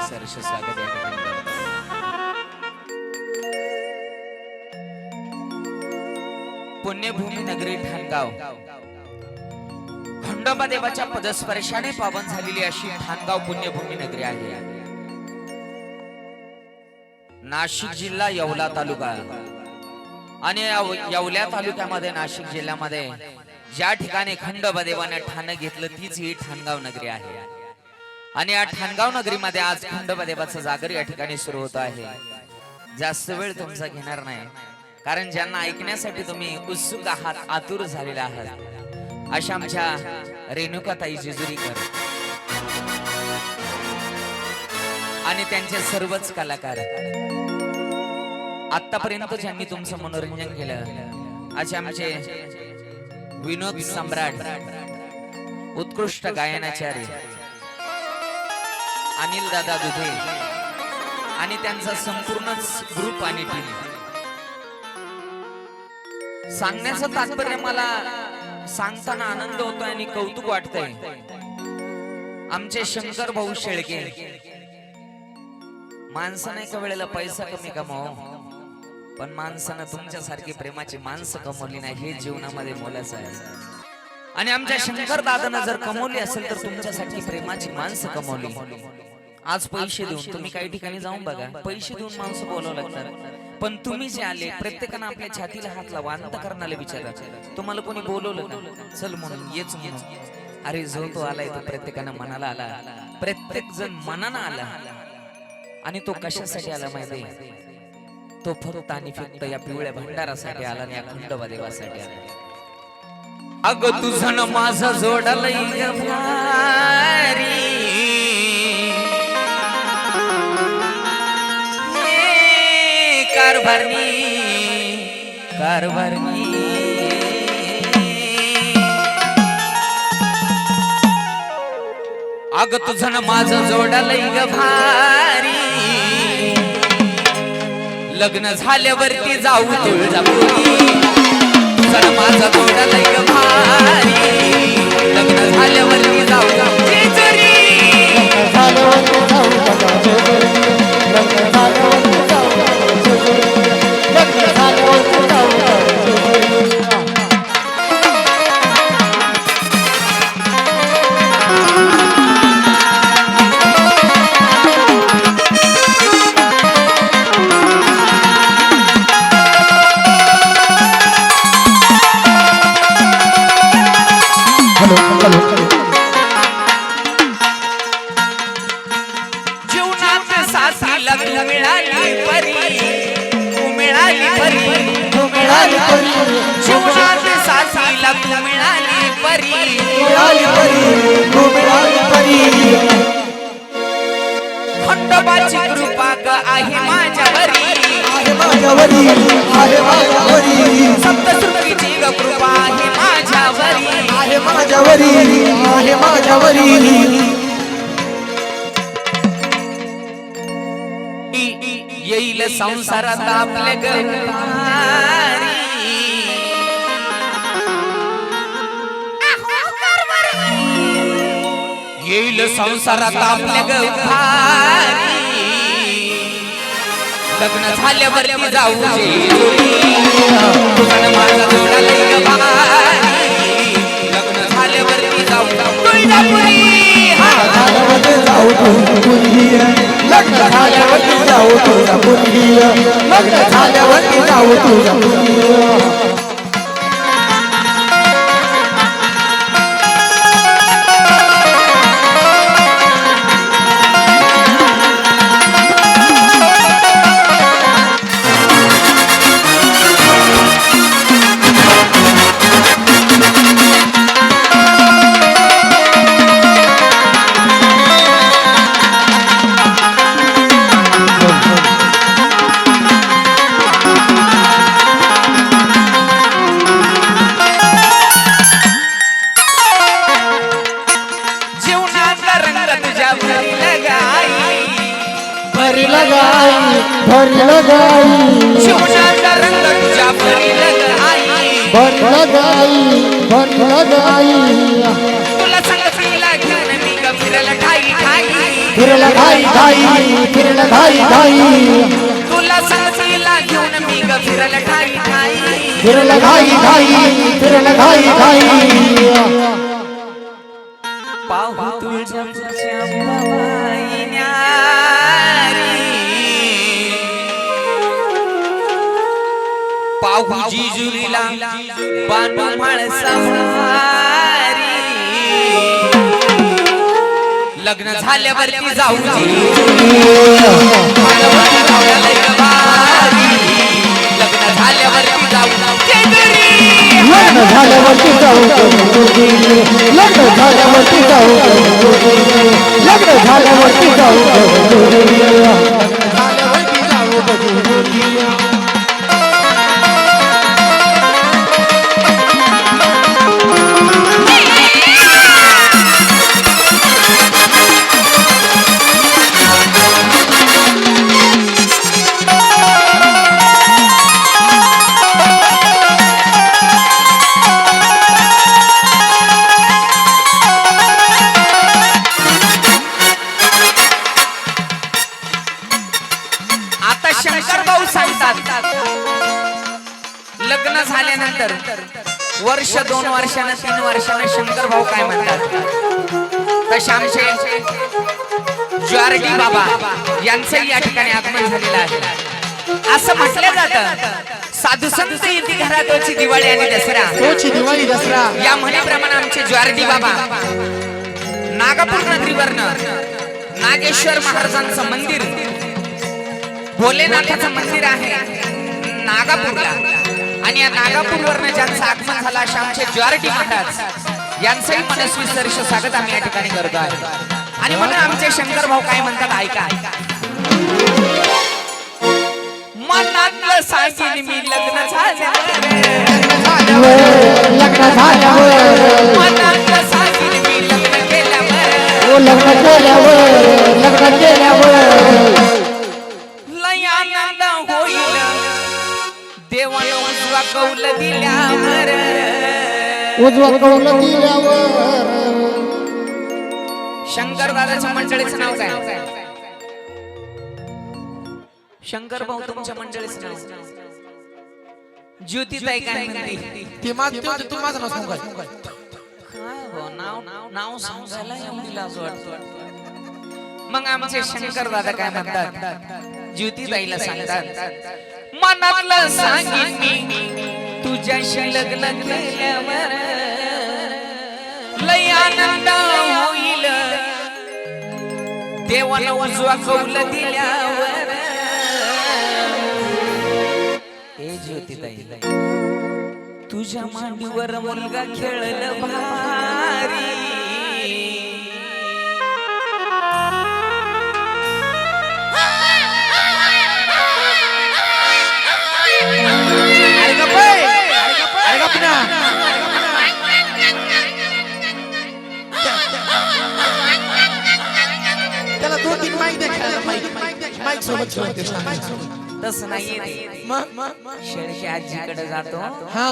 सहर्ष स्वागत या ठिकाणी. पुण्यभूमी नगरी ठाणगाव. खंडोबा देवाच्या पदस्पर्शाने पावन झालेली अशी ठाणगाव पुण्यभूमी नगरी आहे. नाशिक जिल्हा येवला तालुका. आणि येवल्या तालुक्यामध्ये नाशिक जिल्ह्यामध्ये ज्या ठिकाणी खंडोबा देवाने ठाणं घेतलं तीच ही ठाणगाव नगरी आहे. आणि या ठाणगाव नगरीमध्ये आज खंडोबा देवाचं जागर या ठिकाणी सुरू होत आहे. जास्त वेळ तुमचा घेणार नाही. कारण ज्यांना ऐकण्यासाठी तुम्ही उत्सुक आहात आतुर झालेला आहात अशा आमच्या रेणुकाताई जेजुरीकर. आणि त्यांचे सर्वच कलाकार. आतापर्यंत ज्यांनी तुमचं मनोरंजन केलं असे आमचे विनोद सम्राट उत्कृष्ट गायनाचार्य अनिल दादा दुधे आणि त्यांचा संपूर्णच ग्रुप आणि टीम सांगण्याचं तात्पर्य मला सांगताना आनंद होतोय आणि कौतुक वाटतंय. आमचे शंकर भाऊ शेळके. माणसाने एका वेळेला पैसा कमी कमाव? पण माणसानं तुमच्यासारखी प्रेमाची माणसं कमवली नाही हे जीवनामध्ये मोलाचं आहे. आणि आमच्या शंकर दादानं जर कमवली असेल तर तुमच्यासाठी प्रेमाची माणसं कमवली. आज पैसे देऊन तुम्ही काही ठिकाणी जाऊन बघा. पैसे देऊन माणसं बोलावं लागतात. पण तुम्ही जे आले प्रत्येकानं आपल्या छातीला हात लावा अंतकरणाला विचारा तुम्हाला कोणी बोलवलं चल म्हणून येच म्हणून. अरे जो तो आलाय तो प्रत्येकानं मनाला आला. प्रत्येक जण मनानं आला. आणि तो कशासाठी आला माहिती तो फक्त आणि फक्त या पिवळ्या भंडारासाठी आला आणि या खंडोबा देवासाठी आला. अग तुझं माझं जोडलंय कारभारणी कारभारणी अग तुझं माझ जोडालय ग भारी. लग्न झाल्यावरती जाऊ तुळजापुरी तुझं माझ जोडालय ग भारी. लग्न झाल्यावरती जाऊ जेजुरी जीवनात माझ्यावरी आहे माझ्यावरी. येईल संसारात आपले गंगारी येईल संसारात आपले गंगारी लग्न झाल्यावर जाऊ माझा जोडा लग्न लग्न झाल्यावरती जाऊ तुझा पुरगी लग्न झाल्यावरती जाऊ तुझा पुरगी घाई घाई घाई तुला संगतीला घेऊन मी ग फिरल ठाई ठाई फिरला घाई घाई फिरला घाई घाई पाहू तुझ्या पाहू जिजुरीला बांधू माणसारी लग्न झाल्यावरती जाऊ लग्न झाल्यावरती जाऊ. लग्न झाल्यावरती जाऊ लग्न झाल्यावरती जाऊ लग्न झाल्यावरती जाऊ शंकर भाऊ सांगतात. लग्न झाल्यानंतर वर्ष दोन वर्षानं तीन वर्षानं शंकर भाऊ काय म्हणतात? तसे आमचे ज्वारडी बाबा यांचंही या ठिकाणी आगमन झालेलं आहे. असं म्हटलं जातं. साधू संत येते घरात दिवाळी आणि दसरा. तोची दिवाळी दसरा. या म्हणीप्रमाणे आमचे ज्वारडी बाबा नागपूर नगरीवरनं नागेश्वर महाराजांचं मंदिर भोलेनाथाचं मंदिर आहे नागापूरला. आणि या नागापूरवरनं ज्यांचं आगमन झालं अशा आमचे ज्वारटी महाराज यांचंही मनस्वी सरस स्वागत आम्ही या ठिकाणी करतो आहे. आणि म्हणून आमचे शंकर भाऊ काय म्हणतात ऐका. मनातलं सांगेन मी लग्न झाल्यावर. लग्न झाल्यावर. मनातलं सांगेन मी लग्न केल्यावर. ओ लग्न केल्यावर. लग्न केल्यावर. कौल दिल्यावर. उजवा कौल दिल्यावर. शंकर दादाच्या मंडळीचं नाव काय? शंकर भाऊ तुमच्या मंडळीचं नाव. ज्योतिताई काय म्हणते? ते माझ ते तू माझं नाव सांगू काय काय हो, नाव नाव सांगायला एवढी लाज वाटते. मग आमचे शंकर दादा काय म्हणतात? ज्योतिताईला सांगतात. मनातलं सांगेन मी. तुझ्याशी लग्न केल्यावर लय आनंद होईल. देवानं उजवा कौल दिल्यावर. हे ज्योतिताई तुझ्या मांडीवर मुलगा खेळल भारी. दोन तीन माईक खेळायला, माईक माईक सोबत. तसं नाहीये ते. शेळके आजीकडे जातो. हा.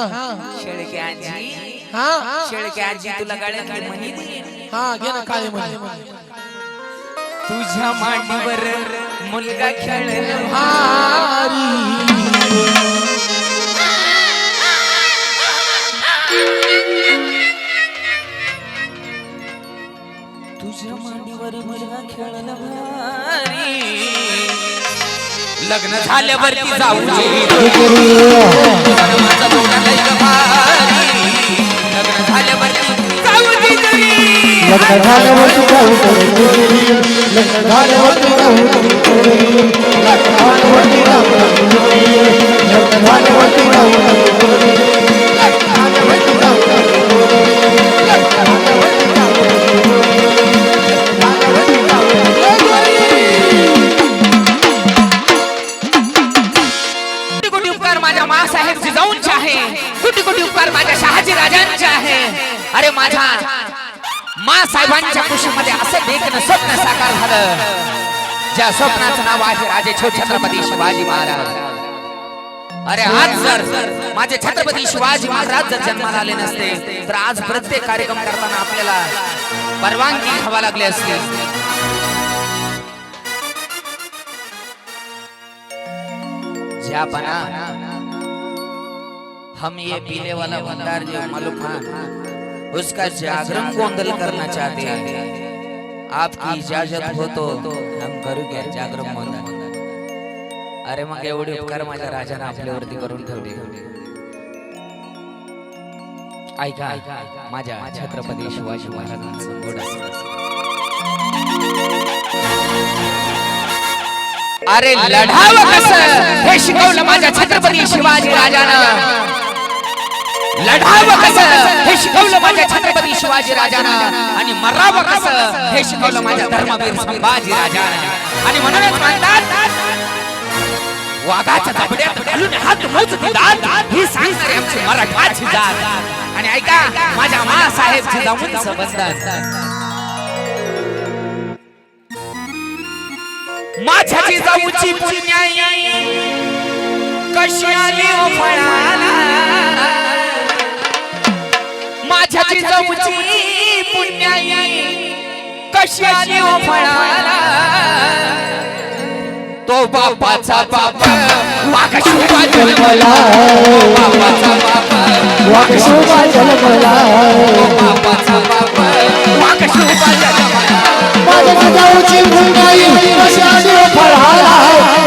शेळके आजी. हा. शेळके आजी तुला म्हणी दे. हा घे ना काळे मध्ये तुझ्या मांडीवर मुलगा खेळल तुझ्या मांडीवर मुलगा खेळल भारी. लग्न झाल्यावरती जाऊ माझा मोठा लय भारी. लग्न झाल्यावरती जाऊ दे घरी. लग्न झाल्यावरती जाऊ करून लग्न झाल्यावरती जाऊ करून लग्न झाल्यावरती जाऊ करून लग्न झाल्यावरती जाऊ शिवाजी राजांचे आहे. अरे माझ्या मा साहेबांच्या खुशीमध्ये असं देखणं स्वप्न साकार झालं. ज्या स्वप्नाचं नाव आहे राजे छत्रपती शिवाजी महाराज. अरे आज जर माझे छत्रपती शिवाजी महाराज जर जन्माला आले नसते तर आज प्रत्येक कार्यक्रम करताना आपल्याला परवानगी घ्यावा लागली असते. ज्यापना हम ये पीले वाला भंडार जो मालूम उसका जागरण गोंदल करना चाहते हैं। आपकी इजाजत हो तो हम करू क्या? जागरण गोंदल अरे मग एवढे उपकार माझ्या राजाने आपल्यावरती करून ठेवले. ऐका माझ्या छत्रपती शिवाजी महाराजांचं गोड अरे लढावं कसं? हे शिकवलं माझ्या छत्रपती शिवाजी राजानं लढावं कसं? हे शिकवलं माझ्या छत्रपती शिवाजी राजानं. आणि मरावं कसं? हे शिकवलं माझ्या धर्मवीर संभाजी राजानं. आणि म्हणूनच म्हणतात वाघाच्या जबड्यात घालून हात मोजती दात. ही सांगणारी आमची मराठाची जात. आणि ऐका माझ्या मासाहेबची जाऊन बंधन माझ्याची जाऊची पुण्याई. कशी आली ओ फळाला? माझ्याची जाऊची पुण्याई कशी आली फळाला तो बापाचा बाप. जन्मला. बापाचा बाप. जन्मला. बापाचा जन्मला. माझ्या जिजाऊची मुंगाई कशाची फळाला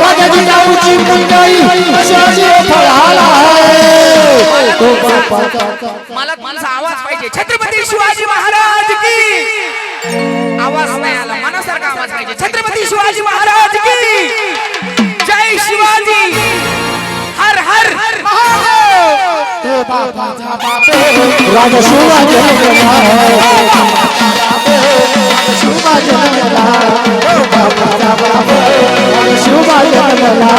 माझ्या जिजाऊची मुंगाई कशाची फळाला तो बापाचा मला तुमचा आवाज पाहिजे. छत्रपती शिवाजी महाराज की! आवाज नाही आला मनासारखा आवाज पाहिजे. छत्रपती शिवाजी महाराज की! जय शिवाजी! हर हर राजा शोभा जन्मला शोभा जन्मला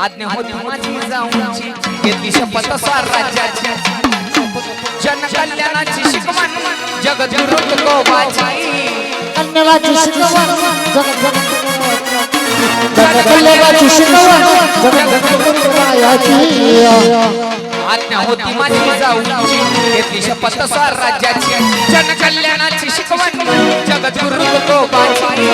आज्ञा होती माझी जाऊची घेतली शपथ सार राज्याची. जनकल्याणाची शिकवण. जगद्गुरु तुकोबाची शिकवण शिकवण मायाची आज्ञा होती माझी जाऊची घेतली शपथ सार राज्याची. जनकल्याणाची शिकवण. जगद्गुरु तुकोबाची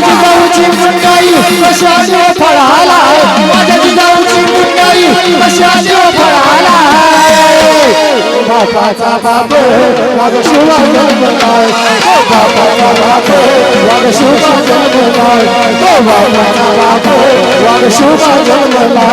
माझ्या जिजाऊची मुंडाई कशाची फळाला माझ्या जिजाऊची मुंडाई कशाची फळाला बापाचा बाप वाघ शिवबा जन्मला ओ बापाचा बाप वाघ शिवबा जन्मला ओ बापाचा बाप वाघ शिवबा जन्मला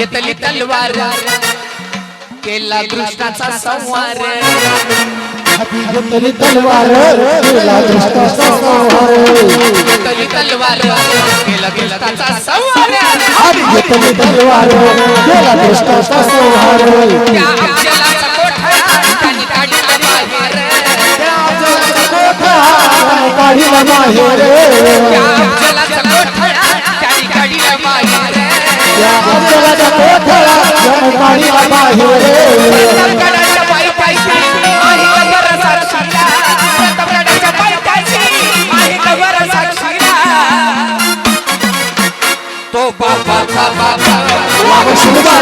घेतली तलवार. केला कृष्णाचा संवार घेतली तलवार केला दृष्टाचा संहार. घेतली तलवार. केला कृष्णाचा संवार घेतली तलवार केला त्या काढला बाहेर त्या अफजलाचा काढीला बाहेर पायथ्याशी आहे कबर साक्षीला. बापाचा बाबा वाघ शिवबा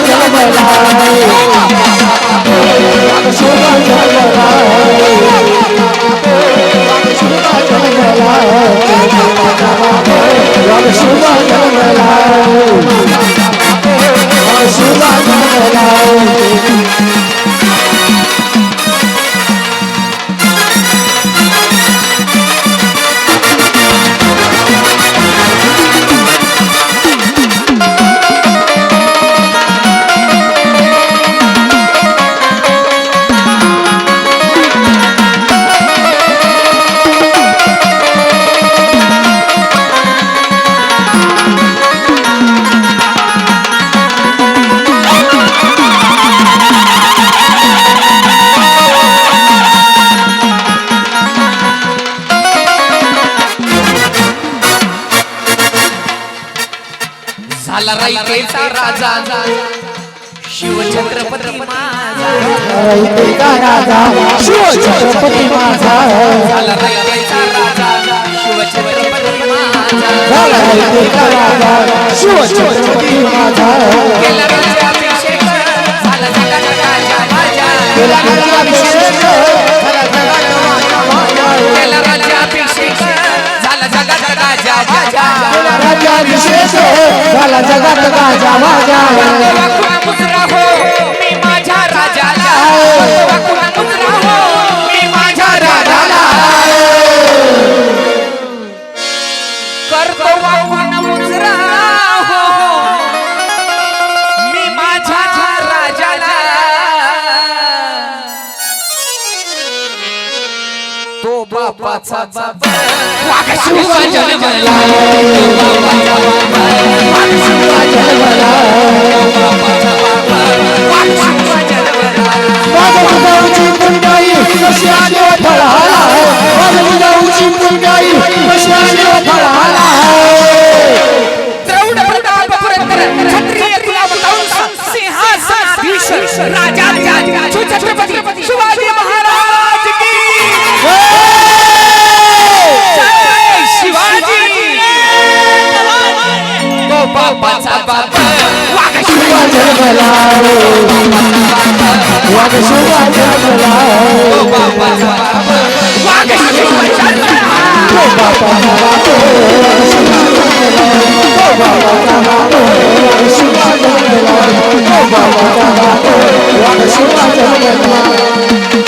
झाला राईचा राजा. शिवछत्रपती माझा. रहितेचा राजा शिव छत्रपती माझा. झाला राईचा राजा शिवछत्रपती माझा. झाला रहितेचा राजा शिव छत्रपती माझा. केला राज्याभिषेक झाला जगाचा राजा माझा. केला राज्याभिषेक राजा विशेष झाला जगात गाजा माझ्या प्रताप पुरंदर क्षत्रिय कुलावतांश सिंहासनाधीश राजा छत्रपती शिवाजी महाराज. तो बापाचा वाघ शिवा जन्मला वाघ शिवा जन्मला तो बापाचा वाघ शिवा जन्मला शिवा जन्मला वाघ शिवा जन्मला